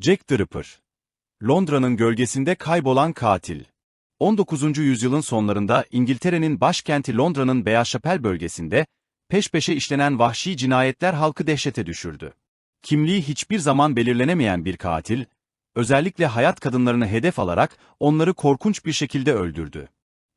Jack the Ripper. Londra'nın gölgesinde kaybolan katil. 19. yüzyılın sonlarında İngiltere'nin başkenti Londra'nın Beyazşapel bölgesinde peş peşe işlenen vahşi cinayetler halkı dehşete düşürdü. Kimliği hiçbir zaman belirlenemeyen bir katil, özellikle hayat kadınlarını hedef alarak onları korkunç bir şekilde öldürdü.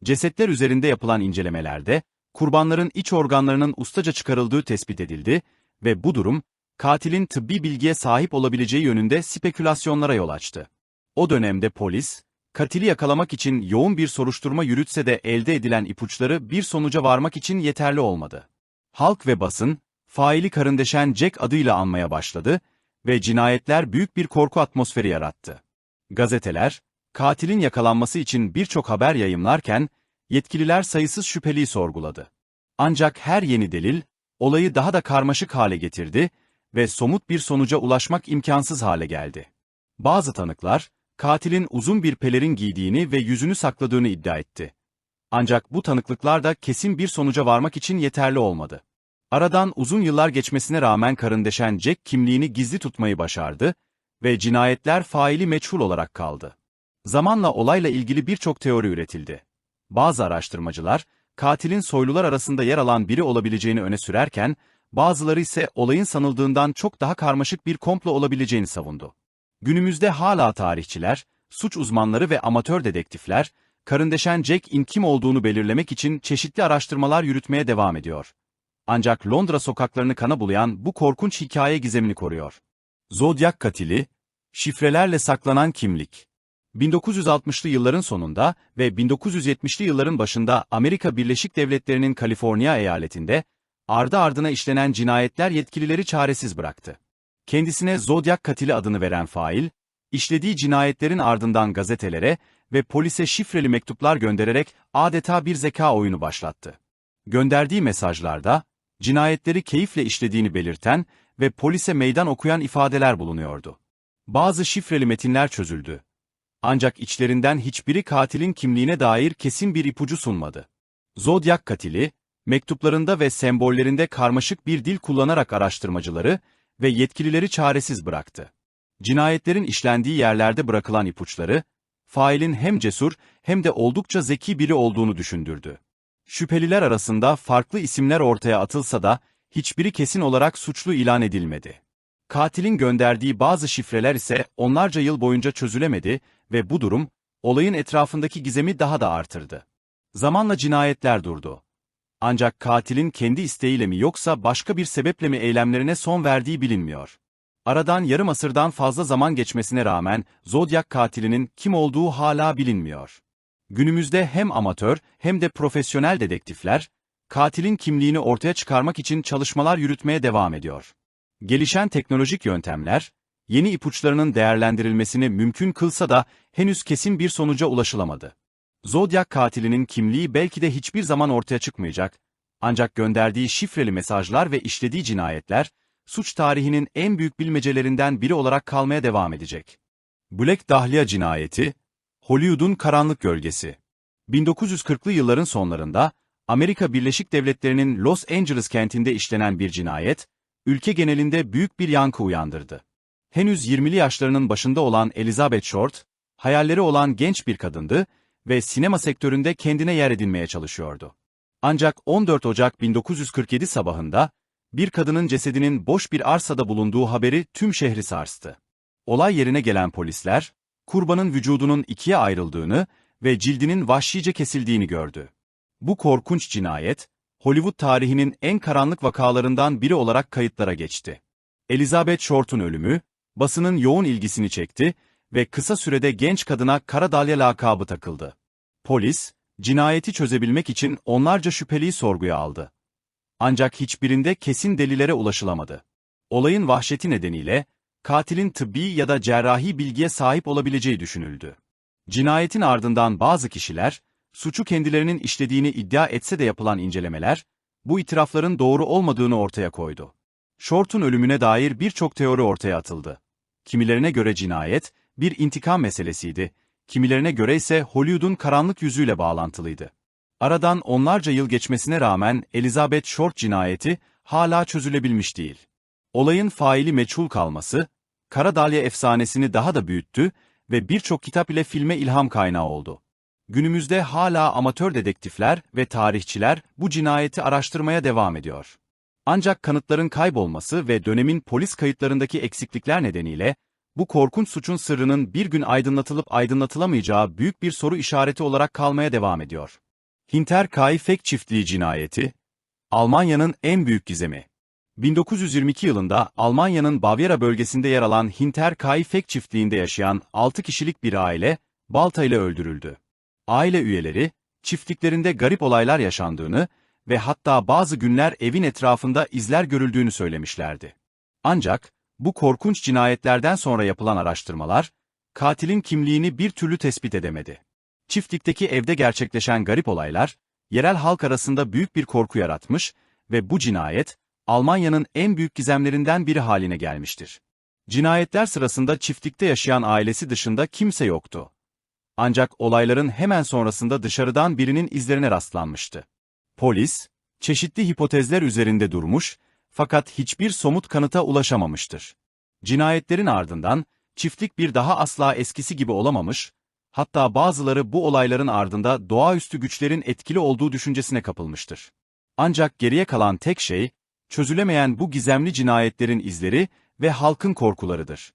Cesetler üzerinde yapılan incelemelerde, kurbanların iç organlarının ustaca çıkarıldığı tespit edildi ve bu durum, katilin tıbbi bilgiye sahip olabileceği yönünde spekülasyonlara yol açtı. O dönemde polis, katili yakalamak için yoğun bir soruşturma yürütse de elde edilen ipuçları bir sonuca varmak için yeterli olmadı. Halk ve basın, faili karındeşen Jack adıyla anmaya başladı ve cinayetler büyük bir korku atmosferi yarattı. Gazeteler, katilin yakalanması için birçok haber yayımlarken, yetkililer sayısız şüpheliyi sorguladı. Ancak her yeni delil, olayı daha da karmaşık hale getirdi ve somut bir sonuca ulaşmak imkansız hale geldi. Bazı tanıklar, katilin uzun bir pelerin giydiğini ve yüzünü sakladığını iddia etti. Ancak bu tanıklıklar da kesin bir sonuca varmak için yeterli olmadı. Aradan uzun yıllar geçmesine rağmen karındeşen Jack kimliğini gizli tutmayı başardı ve cinayetler faili meçhul olarak kaldı. Zamanla olayla ilgili birçok teori üretildi. Bazı araştırmacılar, katilin soylular arasında yer alan biri olabileceğini öne sürerken, bazıları ise olayın sanıldığından çok daha karmaşık bir komplo olabileceğini savundu. Günümüzde hala tarihçiler, suç uzmanları ve amatör dedektifler, karındeşen Jack'in kim olduğunu belirlemek için çeşitli araştırmalar yürütmeye devam ediyor. Ancak Londra sokaklarını kana bulayan bu korkunç hikaye gizemini koruyor. Zodyak katili, şifrelerle saklanan kimlik. 1960'lı yılların sonunda ve 1970'li yılların başında Amerika Birleşik Devletleri'nin Kaliforniya eyaletinde ardı ardına işlenen cinayetler yetkilileri çaresiz bıraktı. Kendisine Zodyak katili adını veren fail, işlediği cinayetlerin ardından gazetelere ve polise şifreli mektuplar göndererek adeta bir zeka oyunu başlattı. Gönderdiği mesajlarda, cinayetleri keyifle işlediğini belirten ve polise meydan okuyan ifadeler bulunuyordu. Bazı şifreli metinler çözüldü. Ancak içlerinden hiçbiri katilin kimliğine dair kesin bir ipucu sunmadı. Zodyak katili, mektuplarında ve sembollerinde karmaşık bir dil kullanarak araştırmacıları ve yetkilileri çaresiz bıraktı. Cinayetlerin işlendiği yerlerde bırakılan ipuçları, failin hem cesur hem de oldukça zeki biri olduğunu düşündürdü. Şüpheliler arasında farklı isimler ortaya atılsa da, hiçbiri kesin olarak suçlu ilan edilmedi. Katilin gönderdiği bazı şifreler ise onlarca yıl boyunca çözülemedi ve bu durum, olayın etrafındaki gizemi daha da artırdı. Zamanla cinayetler durdu. Ancak katilin kendi isteğiyle mi yoksa başka bir sebeple mi eylemlerine son verdiği bilinmiyor. Aradan yarım asırdan fazla zaman geçmesine rağmen Zodyak katilinin kim olduğu hala bilinmiyor. Günümüzde hem amatör hem de profesyonel dedektifler, katilin kimliğini ortaya çıkarmak için çalışmalar yürütmeye devam ediyor. Gelişen teknolojik yöntemler, yeni ipuçlarının değerlendirilmesini mümkün kılsa da henüz kesin bir sonuca ulaşılamadı. Zodyak katilinin kimliği belki de hiçbir zaman ortaya çıkmayacak, ancak gönderdiği şifreli mesajlar ve işlediği cinayetler, suç tarihinin en büyük bilmecelerinden biri olarak kalmaya devam edecek. Black Dahlia cinayeti, Hollywood'un karanlık gölgesi. 1940'lı yılların sonlarında, Amerika Birleşik Devletleri'nin Los Angeles kentinde işlenen bir cinayet, ülke genelinde büyük bir yankı uyandırdı. Henüz 20'li yaşlarının başında olan Elizabeth Short, hayalleri olan genç bir kadındı ve sinema sektöründe kendine yer edinmeye çalışıyordu. Ancak 14 Ocak 1947 sabahında, bir kadının cesedinin boş bir arsada bulunduğu haberi tüm şehri sarstı. Olay yerine gelen polisler, kurbanın vücudunun ikiye ayrıldığını ve cildinin vahşice kesildiğini gördü. Bu korkunç cinayet, Hollywood tarihinin en karanlık vakalarından biri olarak kayıtlara geçti. Elizabeth Short'un ölümü, basının yoğun ilgisini çekti ve kısa sürede genç kadına Kara Dalya lakabı takıldı. Polis, cinayeti çözebilmek için onlarca şüpheliyi sorguya aldı. Ancak hiçbirinde kesin delillere ulaşılamadı. Olayın vahşeti nedeniyle, katilin tıbbi ya da cerrahi bilgiye sahip olabileceği düşünüldü. Cinayetin ardından bazı kişiler, suçu kendilerinin işlediğini iddia etse de yapılan incelemeler, bu itirafların doğru olmadığını ortaya koydu. Short'un ölümüne dair birçok teori ortaya atıldı. Kimilerine göre cinayet, bir intikam meselesiydi, kimilerine göre ise Hollywood'un karanlık yüzüyle bağlantılıydı. Aradan onlarca yıl geçmesine rağmen Elizabeth Short cinayeti hala çözülebilmiş değil. Olayın faili meçhul kalması, Kara Dalya efsanesini daha da büyüttü ve birçok kitap ile filme ilham kaynağı oldu. Günümüzde hala amatör dedektifler ve tarihçiler bu cinayeti araştırmaya devam ediyor. Ancak kanıtların kaybolması ve dönemin polis kayıtlarındaki eksiklikler nedeniyle bu korkunç suçun sırrının bir gün aydınlatılıp aydınlatılamayacağı büyük bir soru işareti olarak kalmaya devam ediyor. Hinterkaifeck çiftliği cinayeti, Almanya'nın en büyük gizemi. 1922 yılında Almanya'nın Bavyera bölgesinde yer alan Hinterkaifeck çiftliğinde yaşayan 6 kişilik bir aile, balta ile öldürüldü. Aile üyeleri, çiftliklerinde garip olaylar yaşandığını ve hatta bazı günler evin etrafında izler görüldüğünü söylemişlerdi. Ancak, bu korkunç cinayetlerden sonra yapılan araştırmalar, katilin kimliğini bir türlü tespit edemedi. Çiftlikteki evde gerçekleşen garip olaylar, yerel halk arasında büyük bir korku yaratmış ve bu cinayet, Almanya'nın en büyük gizemlerinden biri haline gelmiştir. Cinayetler sırasında çiftlikte yaşayan ailesi dışında kimse yoktu. Ancak olayların hemen sonrasında dışarıdan birinin izlerine rastlanmıştı. Polis, çeşitli hipotezler üzerinde durmuş, fakat hiçbir somut kanıta ulaşamamıştır. Cinayetlerin ardından, çiftlik bir daha asla eskisi gibi olamamış, hatta bazıları bu olayların ardında doğaüstü güçlerin etkili olduğu düşüncesine kapılmıştır. Ancak geriye kalan tek şey, çözülemeyen bu gizemli cinayetlerin izleri ve halkın korkularıdır.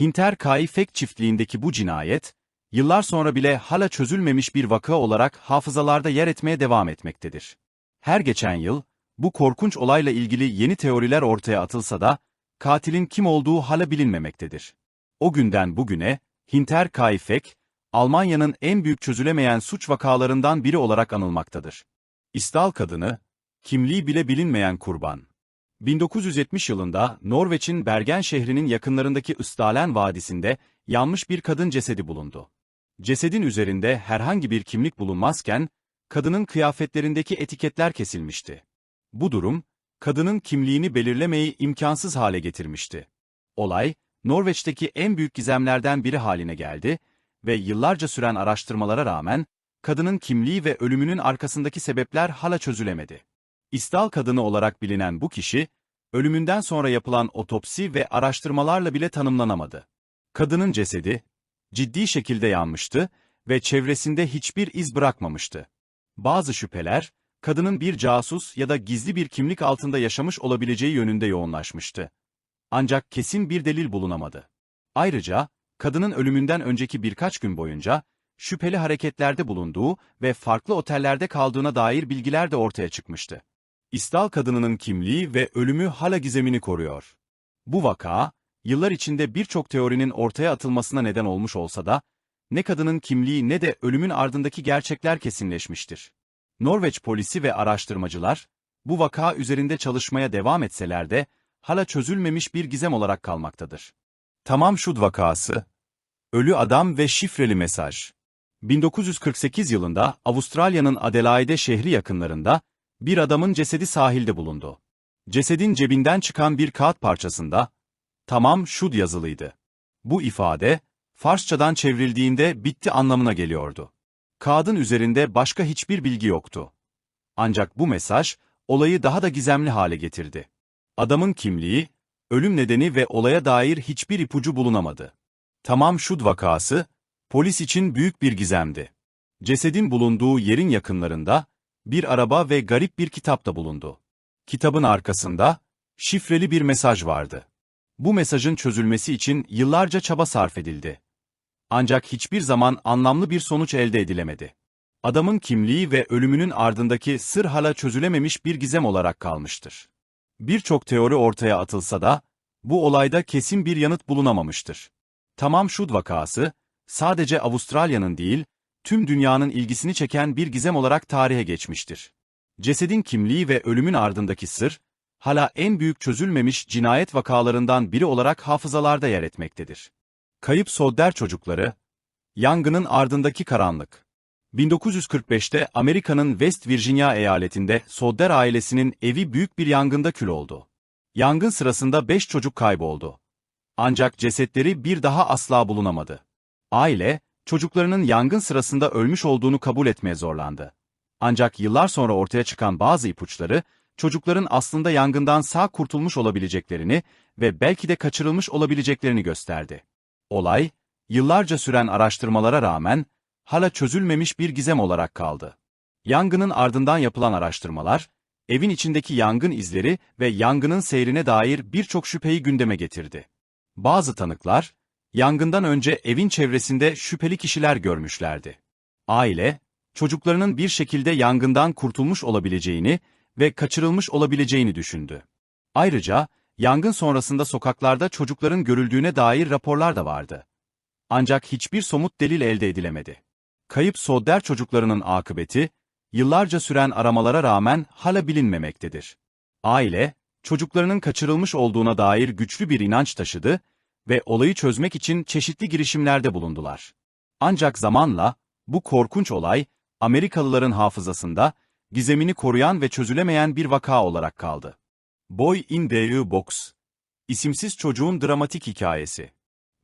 Hinter Kaifek çiftliğindeki bu cinayet, yıllar sonra bile hala çözülmemiş bir vaka olarak hafızalarda yer etmeye devam etmektedir. Her geçen yıl, bu korkunç olayla ilgili yeni teoriler ortaya atılsa da, katilin kim olduğu hala bilinmemektedir. O günden bugüne, Hinter Kaifek, Almanya'nın en büyük çözülemeyen suç vakalarından biri olarak anılmaktadır. İstal kadını, kimliği bile bilinmeyen kurban. 1970 yılında Norveç'in Bergen şehrinin yakınlarındaki Istalen Vadisi'nde yanmış bir kadın cesedi bulundu. Cesedin üzerinde herhangi bir kimlik bulunmazken, kadının kıyafetlerindeki etiketler kesilmişti. Bu durum, kadının kimliğini belirlemeyi imkansız hale getirmişti. Olay, Norveç'teki en büyük gizemlerden biri haline geldi ve yıllarca süren araştırmalara rağmen, kadının kimliği ve ölümünün arkasındaki sebepler hala çözülemedi. İstal kadını olarak bilinen bu kişi, ölümünden sonra yapılan otopsi ve araştırmalarla bile tanımlanamadı. Kadının cesedi, ciddi şekilde yanmıştı ve çevresinde hiçbir iz bırakmamıştı. Bazı şüpheler, kadının bir casus ya da gizli bir kimlik altında yaşamış olabileceği yönünde yoğunlaşmıştı. Ancak kesin bir delil bulunamadı. Ayrıca, kadının ölümünden önceki birkaç gün boyunca, şüpheli hareketlerde bulunduğu ve farklı otellerde kaldığına dair bilgiler de ortaya çıkmıştı. İstal kadınının kimliği ve ölümü hala gizemini koruyor. Bu vaka, yıllar içinde birçok teorinin ortaya atılmasına neden olmuş olsa da, ne kadının kimliği ne de ölümün ardındaki gerçekler kesinleşmiştir. Norveç polisi ve araştırmacılar, bu vaka üzerinde çalışmaya devam etseler de, hala çözülmemiş bir gizem olarak kalmaktadır. Tamam Şud vakası, Ölü Adam ve Şifreli Mesaj 1948 yılında Avustralya'nın Adelaide şehri yakınlarında, bir adamın cesedi sahilde bulundu. Cesedin cebinden çıkan bir kağıt parçasında, tamam şud yazılıydı. Bu ifade, Farsçadan çevrildiğinde bitti anlamına geliyordu. Kağıdın üzerinde başka hiçbir bilgi yoktu. Ancak bu mesaj, olayı daha da gizemli hale getirdi. Adamın kimliği, ölüm nedeni ve olaya dair hiçbir ipucu bulunamadı. Tamam şud vakası, polis için büyük bir gizemdi. Cesedin bulunduğu yerin yakınlarında, bir araba ve garip bir kitap da bulundu. Kitabın arkasında, şifreli bir mesaj vardı. Bu mesajın çözülmesi için yıllarca çaba sarf edildi. Ancak hiçbir zaman anlamlı bir sonuç elde edilemedi. Adamın kimliği ve ölümünün ardındaki sır hala çözülememiş bir gizem olarak kalmıştır. Birçok teori ortaya atılsa da, bu olayda kesin bir yanıt bulunamamıştır. Tamam Şud vakası, sadece Avustralya'nın değil, tüm dünyanın ilgisini çeken bir gizem olarak tarihe geçmiştir. Cesedin kimliği ve ölümün ardındaki sır, hala en büyük çözülmemiş cinayet vakalarından biri olarak hafızalarda yer etmektedir. Kayıp Sodder çocukları, yangının ardındaki karanlık. 1945'te Amerika'nın West Virginia eyaletinde Sodder ailesinin evi büyük bir yangında kül oldu. Yangın sırasında 5 çocuk kayboldu. Ancak cesetleri bir daha asla bulunamadı. Aile, çocuklarının yangın sırasında ölmüş olduğunu kabul etmeye zorlandı. Ancak yıllar sonra ortaya çıkan bazı ipuçları, çocukların aslında yangından sağ kurtulmuş olabileceklerini ve belki de kaçırılmış olabileceklerini gösterdi. Olay, yıllarca süren araştırmalara rağmen, hala çözülmemiş bir gizem olarak kaldı. Yangının ardından yapılan araştırmalar, evin içindeki yangın izleri ve yangının seyrine dair birçok şüpheyi gündeme getirdi. Bazı tanıklar, yangından önce evin çevresinde şüpheli kişiler görmüşlerdi. Aile, çocuklarının bir şekilde yangından kurtulmuş olabileceğini ve kaçırılmış olabileceğini düşündü. Ayrıca, yangın sonrasında sokaklarda çocukların görüldüğüne dair raporlar da vardı. Ancak hiçbir somut delil elde edilemedi. Kayıp Sodder çocuklarının akıbeti, yıllarca süren aramalara rağmen hala bilinmemektedir. Aile, çocuklarının kaçırılmış olduğuna dair güçlü bir inanç taşıdı ve olayı çözmek için çeşitli girişimlerde bulundular. Ancak zamanla, bu korkunç olay, Amerikalıların hafızasında, gizemini koruyan ve çözülemeyen bir vaka olarak kaldı. Boy in the Box İsimsiz çocuğun dramatik hikayesi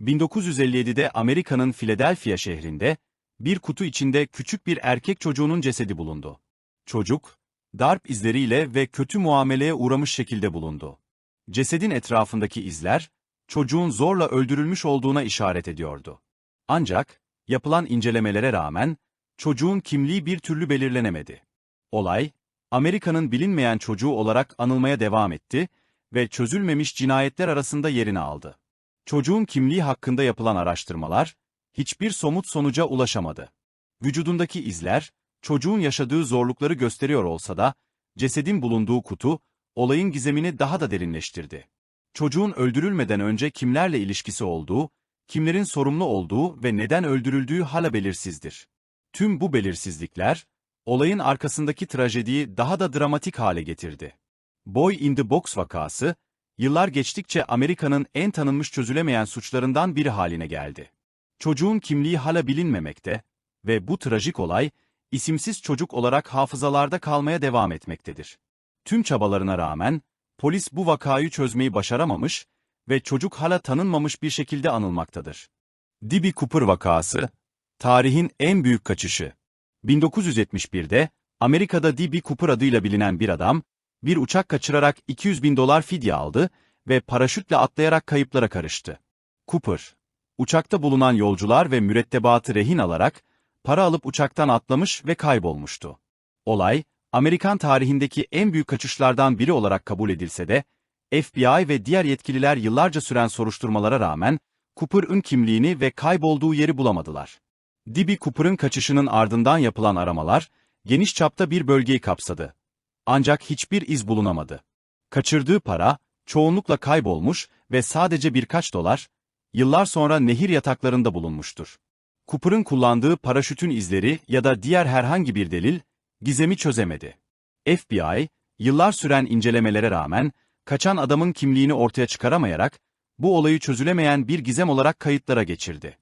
1957'de Amerika'nın Philadelphia şehrinde, bir kutu içinde küçük bir erkek çocuğunun cesedi bulundu. Çocuk, darp izleriyle ve kötü muameleye uğramış şekilde bulundu. Cesedin etrafındaki izler, çocuğun zorla öldürülmüş olduğuna işaret ediyordu. Ancak, yapılan incelemelere rağmen, çocuğun kimliği bir türlü belirlenemedi. Olay, Amerika'nın bilinmeyen çocuğu olarak anılmaya devam etti ve çözülmemiş cinayetler arasında yerini aldı. Çocuğun kimliği hakkında yapılan araştırmalar, hiçbir somut sonuca ulaşamadı. Vücudundaki izler, çocuğun yaşadığı zorlukları gösteriyor olsa da, cesedin bulunduğu kutu, olayın gizemini daha da derinleştirdi. Çocuğun öldürülmeden önce kimlerle ilişkisi olduğu, kimlerin sorumlu olduğu ve neden öldürüldüğü hala belirsizdir. Tüm bu belirsizlikler, olayın arkasındaki trajediyi daha da dramatik hale getirdi. Boy in the Box vakası, yıllar geçtikçe Amerika'nın en tanınmış çözülemeyen suçlarından biri haline geldi. Çocuğun kimliği hala bilinmemekte ve bu trajik olay, isimsiz çocuk olarak hafızalarda kalmaya devam etmektedir. Tüm çabalarına rağmen, polis bu vakayı çözmeyi başaramamış ve çocuk hala tanınmamış bir şekilde anılmaktadır. Dibi Cooper vakası, tarihin en büyük kaçışı. 1971'de, Amerika'da D.B. Cooper adıyla bilinen bir adam, bir uçak kaçırarak 200 bin dolar fidye aldı ve paraşütle atlayarak kayıplara karıştı. Cooper, uçakta bulunan yolcular ve mürettebatı rehin alarak, para alıp uçaktan atlamış ve kaybolmuştu. Olay, Amerikan tarihindeki en büyük kaçışlardan biri olarak kabul edilse de, FBI ve diğer yetkililer yıllarca süren soruşturmalara rağmen, Cooper'ın kimliğini ve kaybolduğu yeri bulamadılar. D.B. Cooper'ın kaçışının ardından yapılan aramalar, geniş çapta bir bölgeyi kapsadı. Ancak hiçbir iz bulunamadı. Kaçırdığı para, çoğunlukla kaybolmuş ve sadece birkaç dolar, yıllar sonra nehir yataklarında bulunmuştur. Cooper'ın kullandığı paraşütün izleri ya da diğer herhangi bir delil, gizemi çözemedi. FBI, yıllar süren incelemelere rağmen, kaçan adamın kimliğini ortaya çıkaramayarak, bu olayı çözülemeyen bir gizem olarak kayıtlara geçirdi.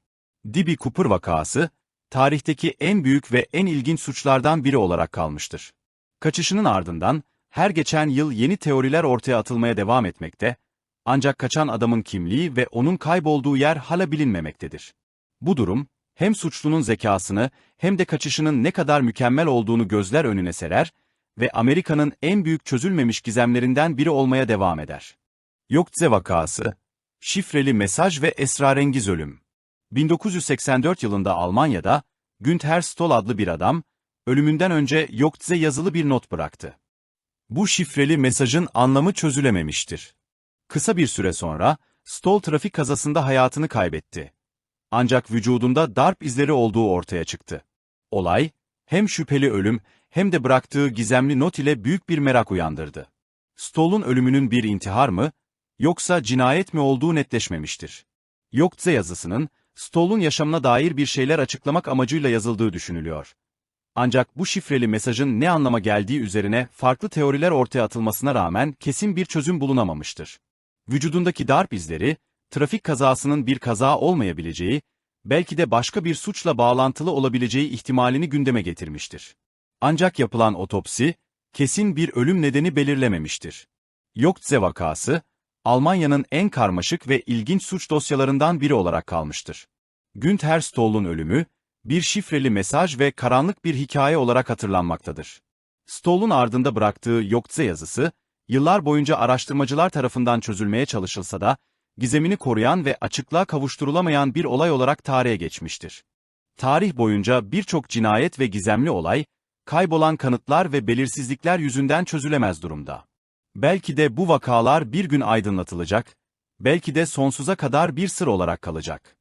D.B. Cooper vakası, tarihteki en büyük ve en ilginç suçlardan biri olarak kalmıştır. Kaçışının ardından, her geçen yıl yeni teoriler ortaya atılmaya devam etmekte, ancak kaçan adamın kimliği ve onun kaybolduğu yer hala bilinmemektedir. Bu durum, hem suçlunun zekasını hem de kaçışının ne kadar mükemmel olduğunu gözler önüne serer ve Amerika'nın en büyük çözülmemiş gizemlerinden biri olmaya devam eder. Yoktze vakası, şifreli mesaj ve esrarengiz ölüm. 1984 yılında Almanya'da, Günther Stoll adlı bir adam, ölümünden önce Yoktze yazılı bir not bıraktı. Bu şifreli mesajın anlamı çözülememiştir. Kısa bir süre sonra, Stoll trafik kazasında hayatını kaybetti. Ancak vücudunda darp izleri olduğu ortaya çıktı. Olay, hem şüpheli ölüm hem de bıraktığı gizemli not ile büyük bir merak uyandırdı. Stoll'un ölümünün bir intihar mı, yoksa cinayet mi olduğu netleşmemiştir. Yoktze yazısının, Stoll'un yaşamına dair bir şeyler açıklamak amacıyla yazıldığı düşünülüyor. Ancak bu şifreli mesajın ne anlama geldiği üzerine farklı teoriler ortaya atılmasına rağmen kesin bir çözüm bulunamamıştır. Vücudundaki darp izleri, trafik kazasının bir kaza olmayabileceği, belki de başka bir suçla bağlantılı olabileceği ihtimalini gündeme getirmiştir. Ancak yapılan otopsi, kesin bir ölüm nedeni belirlememiştir. Yoktze vakası, Almanya'nın en karmaşık ve ilginç suç dosyalarından biri olarak kalmıştır. Günther Stoll'un ölümü, bir şifreli mesaj ve karanlık bir hikaye olarak hatırlanmaktadır. Stoll'un ardında bıraktığı Yokze yazısı, yıllar boyunca araştırmacılar tarafından çözülmeye çalışılsa da, gizemini koruyan ve açıklığa kavuşturulamayan bir olay olarak tarihe geçmiştir. Tarih boyunca birçok cinayet ve gizemli olay, kaybolan kanıtlar ve belirsizlikler yüzünden çözülemez durumda. Belki de bu vakalar bir gün aydınlatılacak, belki de sonsuza kadar bir sır olarak kalacak.